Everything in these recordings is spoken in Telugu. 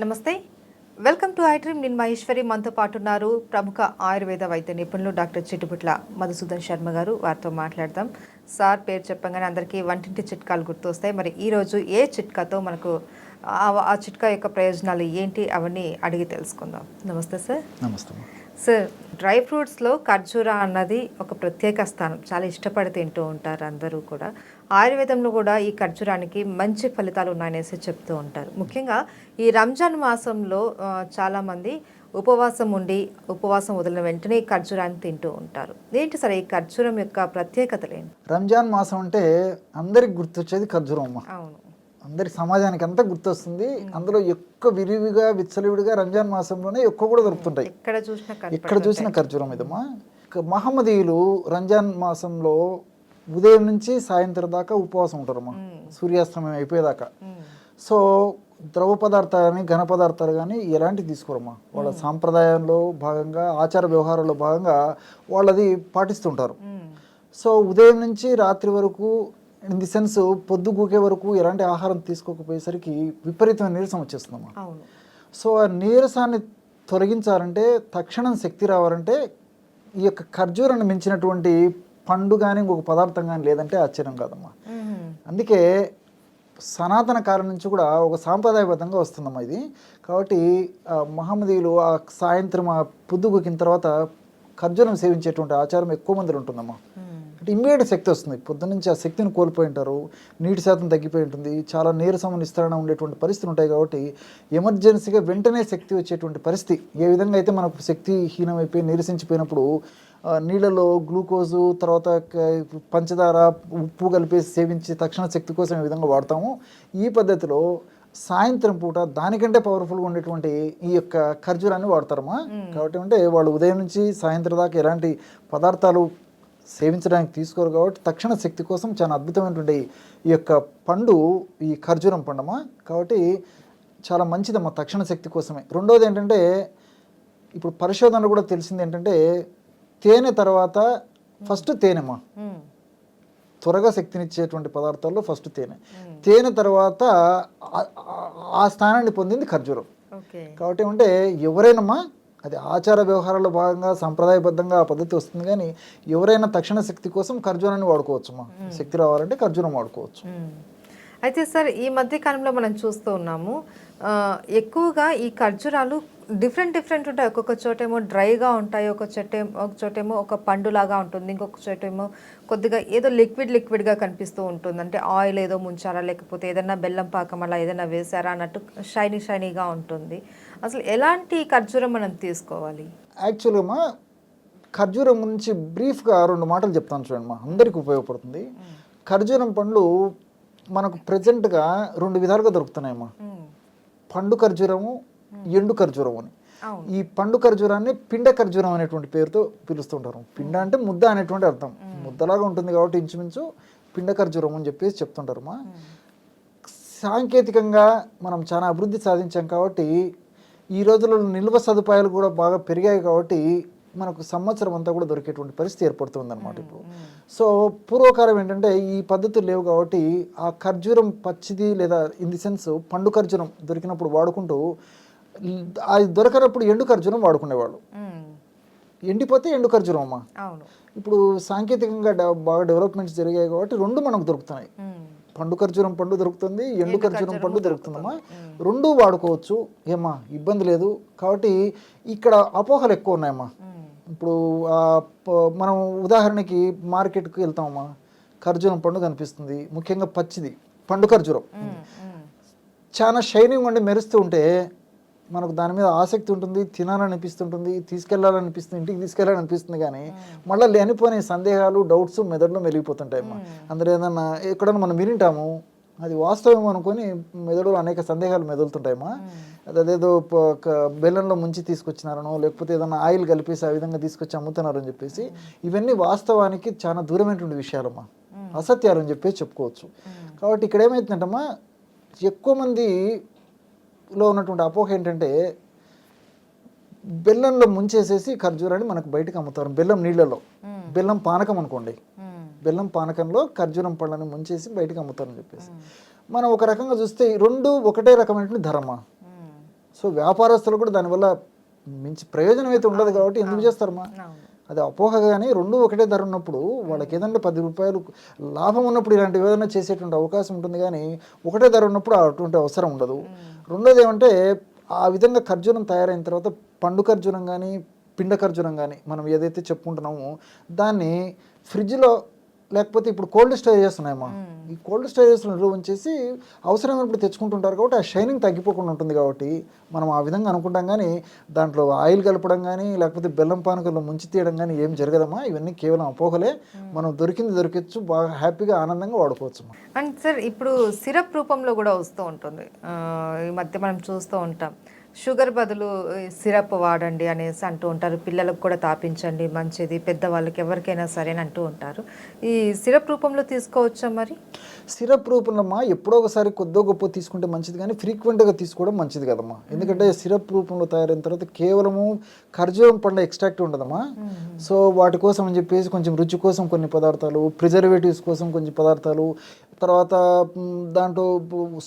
నమస్తే. వెల్కమ్ టు ఐడ్రీమ్ నేను మహేశ్వరి మనతో పాటు ఉన్నారు ప్రముఖ ఆయుర్వేద వైద్య నిపుణులు డాక్టర్ చిట్టుపుట్ల మధుసూదన్ శర్మ గారు. వారితో మాట్లాడదాం. సార్ పేరు చెప్పగానే అందరికీ వంటింటి చిట్కాలు గుర్తొస్తాయి. మరి ఈరోజు ఏ చిట్కాతో మనకు ఆ- ఆ చిట్కా యొక్క ప్రయోజనాలు ఏంటి? అవన్నీ అడిగి తెలుసుకుందాం. నమస్తే సార్. నమస్తే. సార్ డ్రై ఫ్రూట్స్లో ఖర్జూర అన్నది ఒక ప్రత్యేక స్థానం. చాలా ఇష్టపడి తింటూ ఉంటారు అందరూ కూడా. ఆయుర్వేదంలో కూడా ఈ ఖర్జూరానికి మంచి ఫలితాలు ఉన్నాయనేసి చెప్తూ ఉంటారు. ముఖ్యంగా ఈ రంజాన్ మాసంలో చాలామంది ఉపవాసం ఉండి ఉపవాసం వదిలిన వెంటనే ఈ ఖర్జూరాన్ని తింటూ ఉంటారు. ఏంటి సార్ ఈ ఖర్జూరం యొక్క ప్రత్యేకతలు ఏంటి? రంజాన్ మాసం అంటే అందరికి గుర్తొచ్చేది ఖర్జూరం అవును. అందరి సమాజానికి అంతా గుర్తొస్తుంది. అందులో ఎక్కువ విరివిగా విచ్చలవిడిగా రంజాన్ మాసంలోనే ఎక్కువ కూడా దొరుకుతుంటాయి. ఎక్కడ చూసినా ఎక్కడ చూసిన ఖర్జూరం ఇదమ్మా. మహమ్మదీయులు రంజాన్ మాసంలో ఉదయం నుంచి సాయంత్రం దాకా ఉపవాసం ఉంటారమ్మా. సూర్యాస్తమయం అయిపోయేదాకా. సో ద్రవ పదార్థాలు కానీ ఘన పదార్థాలు కానీ ఎలాంటివి తీసుకోరమ్మా? వాళ్ళ సాంప్రదాయంలో భాగంగా ఆచార వ్యవహారాల్లో భాగంగా వాళ్ళది పాటిస్తుంటారు. సో ఉదయం నుంచి రాత్రి వరకు ఇన్ ది సెన్స్ పొద్దు గూకే వరకు ఎలాంటి ఆహారం తీసుకోకపోయేసరికి విపరీతమైన నీరసం వచ్చేస్తుందమ్మా సో ఆ నీరసాన్ని తొలగించాలంటే తక్షణం శక్తి రావాలంటే ఈ యొక్క ఖర్జూరాన్ని మించినటువంటి పండు కానీ ఇంకొక పదార్థం కానీ లేదంటే ఆశ్చర్యం కాదమ్మా మ్మ్. అందుకే సనాతన కాలం నుంచి కూడా ఒక సాంప్రదాయబద్ధంగా వస్తుందమ్మా ఇది కాబట్టి మహమ్మదీయులు ఆ సాయంత్రం ఆ పొద్దుగుకిన తర్వాత ఖర్జూరం సేవించేటువంటి ఆచారం ఎక్కువ మందిలో ఉంటుందమ్మా మ్మ్. అంటే ఇమ్మీడియట్ శక్తి వస్తుంది. పొద్దున్న నుంచి ఆ శక్తిని కోల్పోయి ఉంటారు. నీటి శాతం తగ్గిపోయి ఉంటుంది. చాలా నీరసం నిస్తరణ ఉండేటువంటి పరిస్థితులు ఉంటాయి కాబట్టి ఎమర్జెన్సీగా వెంటనే శక్తి వచ్చేటువంటి పరిస్థితి. ఏ విధంగా అయితే మనకు శక్తి హీనమైపోయి నీరసించిపోయినప్పుడు నీళ్ళలో గ్లూకోజు తర్వాత పంచదార ఉప్పు కలిపేసి సేవించి తక్షణ శక్తి కోసం ఈ విధంగా వాడతాము ఈ పద్ధతిలో సాయంత్రం పూట దానికంటే పవర్ఫుల్గా ఉండేటువంటి ఈ యొక్క ఖర్జూరాన్ని వాడతారమ్మా. కాబట్టి అంటే వాళ్ళు ఉదయం నుంచి సాయంత్రం దాకా ఎలాంటి పదార్థాలు సేవించడానికి తీసుకోరు కాబట్టి తక్షణ శక్తి కోసం చాలా అద్భుతమైనటువంటి ఈ యొక్క పండు ఈ ఖర్జూరం పండమ్మా. కాబట్టి చాలా మంచిదమ్మా తక్షణ శక్తి కోసమే. రెండోది ఏంటంటే ఇప్పుడు పరిశోధనలు కూడా తెలిసింది ఏంటంటే తేనె తర్వాత ఫస్ట్ తేనెమ్మా. మ్మ్. త్వరగా శక్తినిచ్చేటువంటి పదార్థాల్లో ఫస్ట్ తేనె. తేనె తర్వాత ఆ- స్థానాన్ని పొందింది ఖర్జూరం. కాబట్టి అంటే ఎవరైనమ్మా అది ఆచార వ్యవహారాల్లో భాగంగా సంప్రదాయబద్ధంగా ఆ పద్ధతి వస్తుంది. కానీ ఎవరైనా తక్షణ శక్తి కోసం ఖర్జూరాన్ని వాడుకోవచ్చమ్మా శక్తి రావాలంటే ఖర్జూరం వాడుకోవచ్చు. అయితే సార్ ఈ మధ్య కాలంలో మనం చూస్తూ ఉన్నాము ఎక్కువగా ఈ ఖర్జూరాలు డిఫరెంట్ డిఫరెంట్ ఉంటాయి. ఒక్కొక్క చోటేమో డ్రైగా ఉంటాయి ఒక చోటే ఒక చోటేమో ఒక పండులాగా ఉంటుంది ఇంకొక చోటేమో కొద్దిగా ఏదో లిక్విడ్ లిక్విడ్గా కనిపిస్తూ ఉంటుంది. అంటే ఆయిల్ ఏదో ముంచారా లేకపోతే ఏదైనా బెల్లం పాకం అలా ఏదైనా వేసారా అన్నట్టు షైనీ షైనీగా ఉంటుంది. అసలు ఎలాంటి ఖర్జూరం మనం తీసుకోవాలి? యాక్చువల్గా ఖర్జూరం గురించి బ్రీఫ్గా రెండు మాటలు చెప్తాను చూడండి మా. అందరికీ ఉపయోగపడుతుంది. ఖర్జూరం పండ్లు మనకు ప్రజెంట్గా రెండు విధాలుగా దొరుకుతున్నాయమ్మా మ్మ్. పండు ఖర్జూరము ఎండు ఖర్జూరం అని. ఈ పండు ఖర్జూరాన్ని పిండ ఖర్జూరం అనేటువంటి పేరుతో పిలుస్తుంటారు. పిండ అంటే ముద్ద అనేటువంటి అర్థం. ముద్దలాగా ఉంటుంది కాబట్టి ఇంచుమించు పిండ ఖర్జూరం అని చెప్పేసి చెప్తుంటారు మా. సాంకేతికంగా మనం చాలా అభివృద్ధి సాధించాం కాబట్టి ఈ రోజుల్లో నిల్వ సదుపాయాలు కూడా బాగా పెరిగాయి కాబట్టి మనకు సంవత్సరం అంతా కూడా దొరికేటువంటి పరిస్థితి ఏర్పడుతుంది అనమాట ఇప్పుడు. సో పూర్వకాలం ఏంటంటే ఈ పద్ధతులు లేవు కాబట్టి ఆ ఖర్జూరం పచ్చిది లేదా ఇన్ ది సెన్స్ పండు ఖర్జూరం దొరికినప్పుడు వాడుకుంటూ అది దొరకనప్పుడు ఎండు ఖర్జూరం వాడుకునేవాళ్ళు. ఎండిపోతే ఎండు ఖర్జూరం అమ్మా ఇప్పుడు సాంకేతికంగా బాగా డెవలప్మెంట్స్ జరిగాయి కాబట్టి రెండు మనకు దొరుకుతున్నాయి. పండు ఖర్జూరం పండు దొరుకుతుంది ఎండు ఖర్జూరం పండు దొరుకుతుందమ్మా. రెండు వాడుకోవచ్చు. ఏమ్మా ఇబ్బంది లేదు. కాబట్టి ఇక్కడ అపోహలు ఎక్కువ ఉన్నాయమ్మా. మ్మ్. ఇప్పుడు మనం ఉదాహరణకి మార్కెట్కి వెళ్తామమ్మా. ఖర్జూరం పండు కనిపిస్తుంది. ముఖ్యంగా పచ్చిది పండు ఖర్జూరం. చాలా షైనింగ్ ఉండి మెరుస్తూ ఉంటే మనకు దాని మీద ఆసక్తి ఉంటుంది తినాలనిపిస్తుంటుంది తీసుకెళ్ళాలనిపిస్తుంది ఇంటికి తీసుకెళ్ళాలనిపిస్తుంది కానీ మళ్ళీ లేనిపోని సందేహాలు డౌట్స్ మెదడులో మెలిగిపోతుంటాయి అమ్మా. అందులో ఏదన్నా ఎక్కడన్నా మనం వినింటాము అది వాస్తవం అనుకొని మెదడులో అనేక సందేహాలు మెదులుతుంటాయమ్మా అది అదేదో బెల్లంలో ముంచి తీసుకొచ్చినారనో లేకపోతే ఏదన్నా ఆయిల్ కలిపేసి ఆ విధంగా తీసుకొచ్చి అమ్ముతున్నారని చెప్పేసి ఇవన్నీ వాస్తవానికి చాలా దూరమైనటువంటి విషయాలమ్మా. అసత్యాలు అని చెప్పేసి చెప్పుకోవచ్చు. కాబట్టి ఇక్కడ ఏమైతుందంటమ్మా ఎక్కువ మందిలో ఉన్నటువంటి అపోహ ఏంటంటే బెల్లంలో ముంచేసేసి ఖర్జూరాన్ని మనకు బయటకు అమ్ముతారు. బెల్లం నీళ్ళలో. బెల్లం పానకం అనుకోండి. బెల్లం పానకంలో ఖర్జూరం పళ్ళని ముంచేసి బయటకు అమ్ముతారని చెప్పేసి. మనం ఒక రకంగా చూస్తే రెండు ఒకటే రకమైనటువంటి ధరమా. సో వ్యాపారస్తులు కూడా దానివల్ల మించి ప్రయోజనం అయితే ఉండదు కాబట్టి ఎందుకు చేస్తారమ్మా అది అపోహ కానీ రెండు ఒకటే ధర ఉన్నప్పుడు వాళ్ళకి ఏదంటే పది రూపాయలు లాభం ఉన్నప్పుడు ఇలాంటి ఏదైనా చేసేటువంటి అవకాశం ఉంటుంది కానీ ఒకటే ధర ఉన్నప్పుడు అటువంటి అవసరం ఉండదు. రెండోది ఏమంటే ఆ విధంగా ఖర్జూరం తయారైన తర్వాత పండు ఖర్జూరం కానీ పిండ ఖర్జూరం కానీ మనం ఏదైతే చెప్పుకుంటున్నామో దాన్ని ఫ్రిడ్జ్లో లేకపోతే ఇప్పుడు కోల్డ్ స్టోరేజెస్ ఉన్నాయమ్మా. ఈ కోల్డ్ స్టోరేజెస్లో నిల్వ ఉంచేసి అవసరమైనప్పుడు తెచ్చుకుంటుంటారు కాబట్టి ఆ షైనింగ్ తగ్గిపోకుండా ఉంటుంది కాబట్టి మనం ఆ విధంగా అనుకుంటాం కానీ దాంట్లో ఆయిల్ కలపడం కానీ లేకపోతే బెల్లం పానకంలో ముంచి తీయడం కానీ ఏం జరగదమ్మా. ఇవన్నీ కేవలం అపోహలే. మనం దొరికింది దొరికొచ్చు బాగా హ్యాపీగా ఆనందంగా వాడుకోవచ్చు అండ్ సార్ ఇప్పుడు సిరప్ రూపంలో కూడా వస్తూ ఉంటుంది. ఈ మధ్య మనం చూస్తూ ఉంటాం. షుగర్ బదులు సిరప్ వాడండి అనేసి అంటూ ఉంటారు. పిల్లలకు కూడా తాపించండి మంచిది. పెద్దవాళ్ళకి ఎవరికైనా సరే అని అంటూ ఉంటారు. ఈ సిరప్ రూపంలో తీసుకోవచ్చా మరి? సిరప్ రూపంలోమ్మా ఎప్పుడో ఒకసారి కొద్దో గొప్ప తీసుకుంటే మంచిది కానీ ఫ్రీక్వెంట్గా తీసుకోవడం మంచిది కదమ్మా. ఎందుకంటే సిరప్ రూపంలో తయారైన తర్వాత కేవలము ఖర్జూరం పండ్ల ఎక్స్ట్రాక్ట్ ఉండదమ్మా. సో వాటి కోసం అని చెప్పేసి కొంచెం రుచి కోసం కొన్ని పదార్థాలు ప్రిజర్వేటివ్స్ కోసం కొన్ని పదార్థాలు తర్వాత మ్, దాంట్లో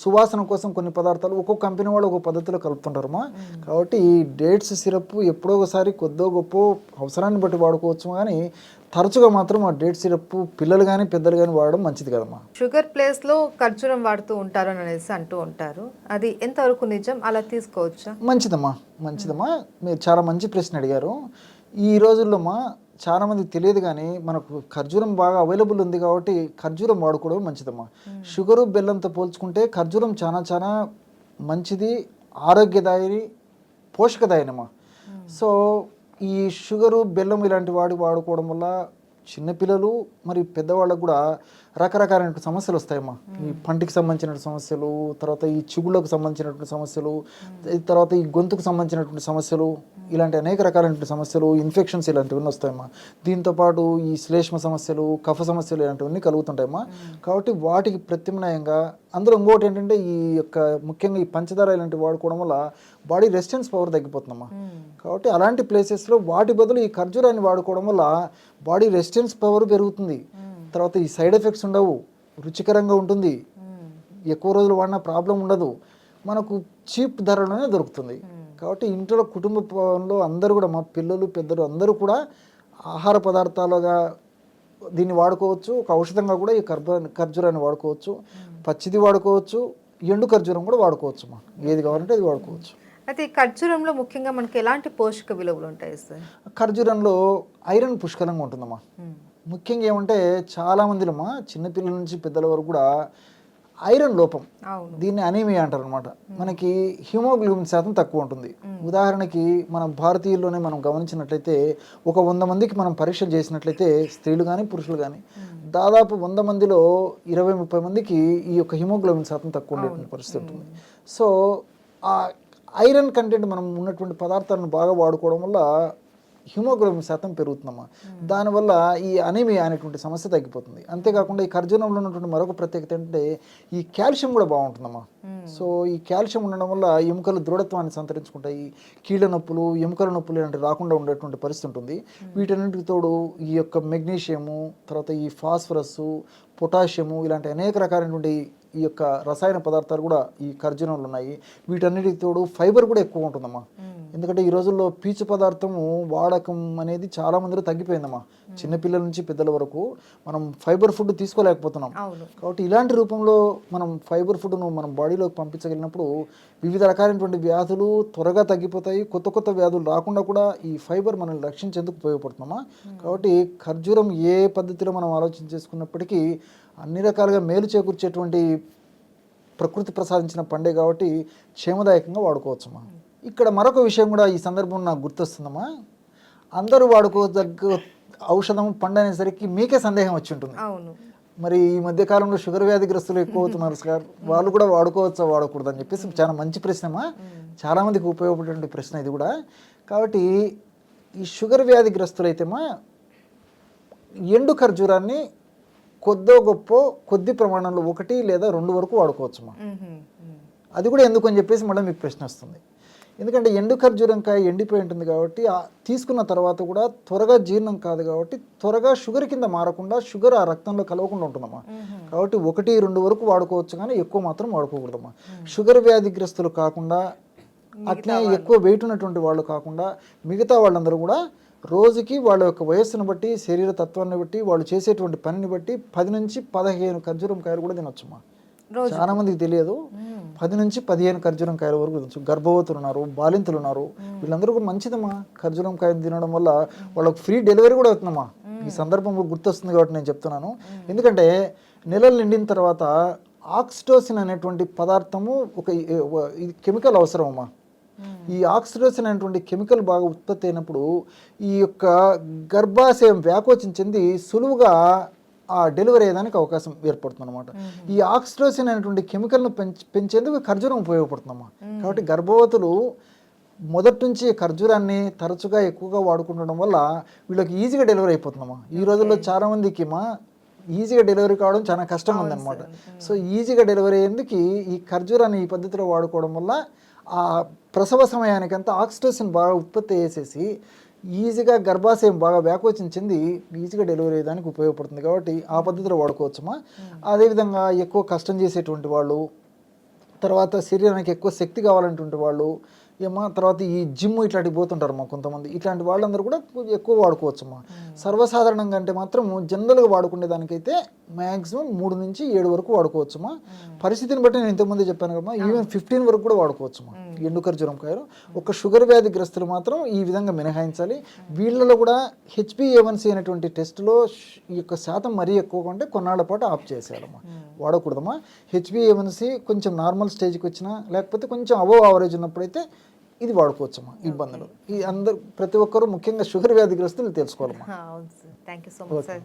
సువాసన కోసం కొన్ని పదార్థాలు ఒక్కొక్క కంపెనీ వాళ్ళు ఒక్కొక్క పద్ధతిలో కలుపుతుంటారమ్మా కాబట్టి ఈ డేట్స్ సిరప్ ఎప్పుడో ఒకసారి కొద్దో గొప్ప అవసరాన్ని బట్టి వాడుకోవచ్చు కానీ తరచుగా మాత్రం ఆ డేట్ సిరప్ పిల్లలు కానీ పెద్దలు కానీ వాడడం మంచిది కదమ్మా. షుగర్ ప్లేస్లో ఖర్జూరం వాడుతూ ఉంటారు అని అనేసి అంటూ ఉంటారు. అది ఎంతవరకు నిజం? అలా తీసుకోవచ్చా? మంచిదమ్మా మంచిదమ్మా. మీరు చాలా మంచి ప్రశ్న అడిగారు. ఈ రోజుల్లోమ్మా చాలా మందికి తెలియదు కానీ మనకు ఖర్జూరం బాగా అవైలబుల్ ఉంది కాబట్టి ఖర్జూరం వాడుకోవడం మంచిదమ్మా. షుగరు బెల్లంతో పోల్చుకుంటే ఖర్జూరం చాలా చాలా మంచిది ఆరోగ్యదాయని పోషకదాయనమ్మా. సో ఈ షుగరు బెల్లం ఇలాంటి వాడి వాడుకోవడం వల్ల చిన్నపిల్లలు మరి పెద్దవాళ్ళకు కూడా రకరకాలైన సమస్యలు వస్తాయమ్మా. ఈ పంటికి సంబంధించిన సమస్యలు తర్వాత ఈ చిగుళ్ళకు సంబంధించినటువంటి సమస్యలు తర్వాత ఈ గొంతుకు సంబంధించినటువంటి సమస్యలు ఇలాంటి అనేక రకాలైనటువంటి సమస్యలు ఇన్ఫెక్షన్స్ ఇలాంటివన్నీ వస్తాయమ్మా. దీంతో పాటు ఈ శ్లేష్మ సమస్యలు కఫ సమస్యలు ఇలాంటివన్నీ కలుగుతుంటాయమ్మా. కాబట్టి వాటికి ప్రత్యామ్నాయంగా అందులో ఇంకోటి ఏంటంటే ఈ యొక్క ముఖ్యంగా ఈ పంచదార ఇలాంటివి వాడుకోవడం వల్ల బాడీ రెసిస్టెన్స్ పవర్ తగ్గిపోతుందమ్మా. కాబట్టి అలాంటి ప్లేసెస్లో వాటి బదులు ఈ ఖర్జూరాన్ని వాడుకోవడం వల్ల బాడీ రెసిస్టెన్స్ పవర్ పెరుగుతుంది. తర్వాత ఈ సైడ్ ఎఫెక్ట్స్ ఉండవు రుచికరంగా ఉంటుంది. ఎక్కువ రోజులు వాడినా ప్రాబ్లం ఉండదు. మనకు చీప్ ధరలోనే దొరుకుతుంది. కాబట్టి ఇంట్లో కుటుంబంలో అందరూ కూడా మా పిల్లలు పెద్దలు అందరూ కూడా ఆహార పదార్థాలుగా దీన్ని వాడుకోవచ్చు. ఒక ఔషధంగా కూడా ఈ కర్బ ఖర్జూరాన్ని వాడుకోవచ్చు. పచ్చిది వాడుకోవచ్చు. ఎండు ఖర్జూరం కూడా వాడుకోవచ్చు మా ఏది కావాలంటే అది వాడుకోవచ్చు. అయితే ఈ ఖర్జూరంలో ముఖ్యంగా మనకి ఎలాంటి పోషక విలువలు ఉంటాయి సార్? ఖర్జూరంలో ఐరన్ పుష్కలంగా ఉంటుందమ్మా. ముఖ్యంగా ఏమంటే చాలా మందిలమ్మా చిన్నపిల్లల నుంచి పెద్దల వరకు కూడా ఐరన్ లోపం దీన్ని అనీమియా అంటారు అనమాట మనకి హిమోగ్లోబిన్ శాతం తక్కువ ఉంటుంది. ఉదాహరణకి మనం భారతీయుల్లోనే మనం గమనించినట్లయితే ఒక వంద మందికి మనం పరీక్షలు చేసినట్లయితే స్త్రీలు కానీ పురుషులు కానీ దాదాపు వంద మందిలో ఇరవై ముప్పై మందికి ఈ యొక్క హిమోగ్లోబిన్ శాతం తక్కువ ఉండేటువంటి పరిస్థితి ఉంటుంది. సో ఆ ఐరన్ కంటెంట్ మనం ఉన్నటువంటి పదార్థాలను బాగా వాడుకోవడం వల్ల హిమోగ్లోబిన్ శాతం పెరుగుతుందమ్మా. దానివల్ల ఈ అనీమియా అనేటువంటి సమస్య తగ్గిపోతుంది. అంతేకాకుండా ఈ ఖర్జూరంలో ఉన్నటువంటి మరొక ప్రత్యేకత ఏంటంటే ఈ కాల్షియం కూడా బాగుంటుందమ్మా. సో ఈ కాల్షియం ఉండడం వల్ల ఎముకలు దృఢత్వాన్ని సంతరించుకుంటాయి. కీళ్ళ నొప్పులు ఎముకల నొప్పులు ఇలాంటివి రాకుండా ఉండేటువంటి పరిస్థితి ఉంటుంది. వీటన్నిటికి తోడు ఈ యొక్క మెగ్నీషియము తర్వాత ఈ ఫాస్ఫరస్ పొటాషియము ఇలాంటి అనేక రకాలైనటువంటి ఈ యొక్క రసాయన పదార్థాలు కూడా ఈ ఖర్జూరంలో ఉన్నాయి. వీటన్నిటికి తోడు ఫైబర్ కూడా ఎక్కువ ఉంటుందమ్మా. ఎందుకంటే ఈ రోజుల్లో పీచు పదార్థము వాడకం అనేది చాలా మందిలో తగ్గిపోయిందమ్మా. చిన్నపిల్లల నుంచి పెద్దల వరకు మనం ఫైబర్ ఫుడ్ తీసుకోలేకపోతున్నాం. కాబట్టి ఇలాంటి రూపంలో మనం ఫైబర్ ఫుడ్ను మనం బాడీలోకి పంపించగలిగినప్పుడు వివిధ రకాలైనటువంటి వ్యాధులు త్వరగా తగ్గిపోతాయి. కొత్త కొత్త వ్యాధులు రాకుండా కూడా ఈ ఫైబర్ మనల్ని రక్షించేందుకు ఉపయోగపడుతున్నామా కాబట్టి ఖర్జూరం ఏ పద్ధతిలో మనం ఆలోచన చేసుకున్నప్పటికీ అన్ని రకాలుగా మేలు చేకూర్చేటువంటి ప్రకృతి ప్రసాదించిన పండే కాబట్టి క్షేమదాయకంగా వాడుకోవచ్చమ్మా. ఇక్కడ మరొక విషయం కూడా ఈ సందర్భం నాకు గుర్తొస్తుందమ్మా. అందరూ వాడుకోదగ్గ ఔషధం పండు అనేసరికి మీకే సందేహం వచ్చి ఉంటుంది. అవును. మరి ఈ మధ్య కాలంలో షుగర్ వ్యాధిగ్రస్తులు ఎక్కువ అవుతున్నారు సార్. వాళ్ళు కూడా వాడుకోవచ్చా వాడకూడదు అని చెప్పేసి చాలా మంచి ప్రశ్నమా చాలా మందికి ఉపయోగపడేటువంటి ప్రశ్న ఇది కూడా. కాబట్టి ఈ షుగర్ వ్యాధిగ్రస్తులు అయితేమా ఎండు ఖర్జూరాన్ని కొద్దో గొప్ప కొద్ది ప్రమాణంలో ఒకటి లేదా రెండు వరకు వాడుకోవచ్చుమా? మ్మ్. మ్మ్. అది కూడా ఎందుకు అని చెప్పేసి మళ్ళీ మీకు ప్రశ్న వస్తుంది. ఎందుకంటే ఎండు ఖర్జూరంకాయ ఎండిపోయి ఉంటుంది కాబట్టి తీసుకున్న తర్వాత కూడా త్వరగా జీర్ణం కాదు కాబట్టి త్వరగా షుగర్ కింద మారకుండా షుగర్ ఆ రక్తంలో కలవకుండా ఉంటుందమ్మా. కాబట్టి ఒకటి రెండు వరకు వాడుకోవచ్చు కానీ ఎక్కువ మాత్రం వాడుకోకూడదమ్మా. షుగర్ వ్యాధిగ్రస్తులు కాకుండా అట్లే ఎక్కువ వెయిట్ ఉన్నటువంటి వాళ్ళు కాకుండా మిగతా వాళ్ళందరూ కూడా రోజుకి వాళ్ళ యొక్క వయస్సును బట్టి శరీర తత్వాన్ని బట్టి వాళ్ళు చేసేటువంటి పనిని బట్టి పది నుంచి పదిహేను ఖర్జూరం కాయలు కూడా తినొచ్చమ్మా. చాలా మందికి తెలియదు. పది నుంచి పదిహేను ఖర్జూరం కాయల వరకు తినొచ్చు. గర్భవతులు ఉన్నారు బాలింతలు ఉన్నారు. వీళ్ళందరూ కూడా మంచిదమ్మా. ఖర్జూరం కాయలు తినడం వల్ల వాళ్ళకి ఫ్రీ డెలివరీ కూడా అవుతుందమ్మా. ఈ సందర్భంలో గుర్తొస్తుంది కాబట్టి నేను చెప్తున్నాను. ఎందుకంటే నెలలు నిండిన తర్వాత ఆక్సిటోసిన్ అనేటువంటి పదార్థము ఒక ఇది కెమికల్ అవసరమమ్మా. ఈ ఆక్సిడోసిన్ అనేటువంటి కెమికల్ బాగా ఉత్పత్తి అయినప్పుడు ఈ యొక్క గర్భాశయం వ్యాకోచం చెంది సులువుగా ఆ డెలివరీ అయ్యేదానికి అవకాశం ఏర్పడుతుంది అనమాట ఈ ఆక్సిడోసిన్ అనేటువంటి కెమికల్ను పెంచ్ పెంచేందుకు ఖర్జూరం ఉపయోగపడుతుందమ్మా. కాబట్టి గర్భవతులు మొదటి నుంచి ఖర్జూరాన్ని తరచుగా ఎక్కువగా వాడుకుండడం వల్ల వీళ్ళకి ఈజీగా డెలివరీ అయిపోతుందమ్మా. ఈ రోజుల్లో చాలా మందికి మా ఈజీగా డెలివరీ కావడం చాలా కష్టంగా ఉందన్నమాట. సో ఈజీగా డెలివరీ అయ్యేందుకు ఈ ఖర్జూరాన్ని ఈ పద్ధతిలో వాడుకోవడం వల్ల ఆ ప్రసవ సమయానికంతా ఆక్సిటోసిన్ బాగా ఉత్పత్తి చేసేసి ఈజీగా గర్భాశయం బాగా వ్యాకోచం చెంది ఈజీగా డెలివరీ అయ్యేదానికి ఉపయోగపడుతుంది కాబట్టి ఆ పద్ధతిలో వాడుకోవచ్చమ్మా. అదేవిధంగా ఎక్కువ కష్టం చేసేటువంటి వాళ్ళు తర్వాత శరీరానికి ఎక్కువ శక్తి కావాలంటుంటే వాళ్ళు ఏమో తర్వాత ఈ జిమ్ ఇట్లాంటివి పోతుంటారు మా కొంతమంది. ఇట్లాంటి వాళ్ళందరూ కూడా ఎక్కువ వాడుకోవచ్చమ్మా సర్వసాధారణంగా అంటే మాత్రం జనరల్గా వాడుకునే దానికైతే మ్యాక్సిమం మూడు నుంచి ఏడు వరకు వాడుకోవచ్చమ్మా పరిస్థితిని బట్టి నేను ఇంతకుముందే చెప్పాను కదా ఈవెన్ ఫిఫ్టీన్ వరకు కూడా వాడుకోవచ్చమ్మా ఎండు ఖర్జూరం కాయలు. ఒక షుగర్ వ్యాధి గ్రస్తులు మాత్రం ఈ విధంగా మినహాయించాలి. వీళ్ళలో కూడా హెచ్బిఏవన్సీ అనేటువంటి టెస్ట్లో ఈ యొక్క శాతం మరీ ఎక్కువగా ఉంటే కొన్నాళ్ళ పాటు ఆఫ్ చేసేయాలమ్మా. వాడకూడదమ్మా. హెచ్బిఏవన్సీ కొంచెం నార్మల్ స్టేజ్కి వచ్చినా లేకపోతే కొంచెం అబోవ్ యావరేజ్ ఉన్నప్పుడైతే ఇది వాడుకోవచ్చమ్మా ఇబ్బందులు. ఈ అందరు ప్రతి ఒక్కరూ ముఖ్యంగా షుగర్ వ్యాధిగ్రస్తులు తెలుసుకోవాలమ్మా. Thank you so much sir.